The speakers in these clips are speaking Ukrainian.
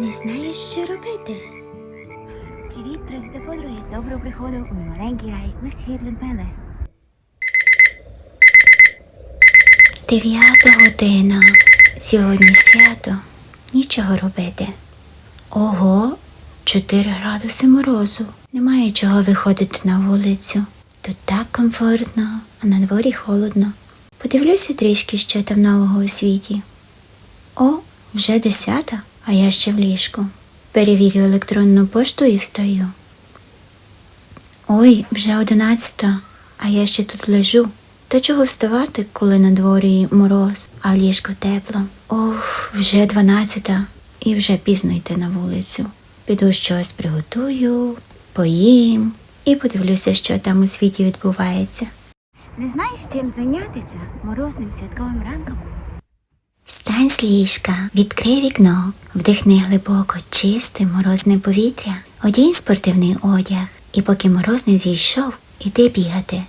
Не знаєш, що робити. Привіт, друзі та подруги! Доброго приходу у маленький рай у світ Людмили. Дев'ята година. Сьогодні свято. Нічого робити. Ого, 4 градуси морозу. Немає чого виходити на вулицю. Тут так комфортно, а на дворі холодно. Подивлюся трішки, що там нового у світі. О, вже десята, а я ще в ліжку. Перевірю електронну пошту і встаю. Ой, вже одинадцята, а я ще тут лежу. Та чого вставати, коли на дворі мороз, а в ліжко тепло? Ох, вже дванадцята, і вже пізно йти на вулицю. Піду щось приготую, поїм і подивлюся, що там у світі відбувається. Не знаєш, чим зайнятися морозним святковим ранком? Встань з ліжка, відкрий вікно, вдихни глибоко чисте морозне повітря, одінь спортивний одяг, і поки мороз не зійшов, іди бігати.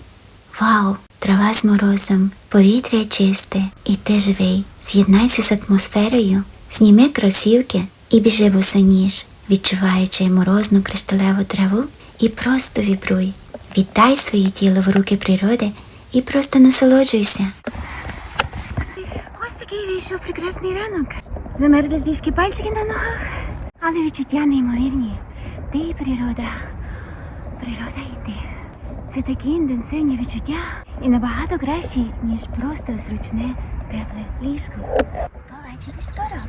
Вау! Трава з морозом, повітря чисте, і ти живий. З'єднайся з атмосферою, зніми кросівки і біжи босоніж, відчуваючи морозну кристалеву траву і просто вібруй. Віддай своє тіло в руки природи і просто насолоджуйся. Такий вийшов прекрасний ранок. Замерзли трішки пальчики на ногах, але відчуття неймовірні. Ти і природа. Природа і ти. Це такі інтенсивні відчуття і набагато кращі, ніж просто зручне тепле ліжко. Побачимось скоро.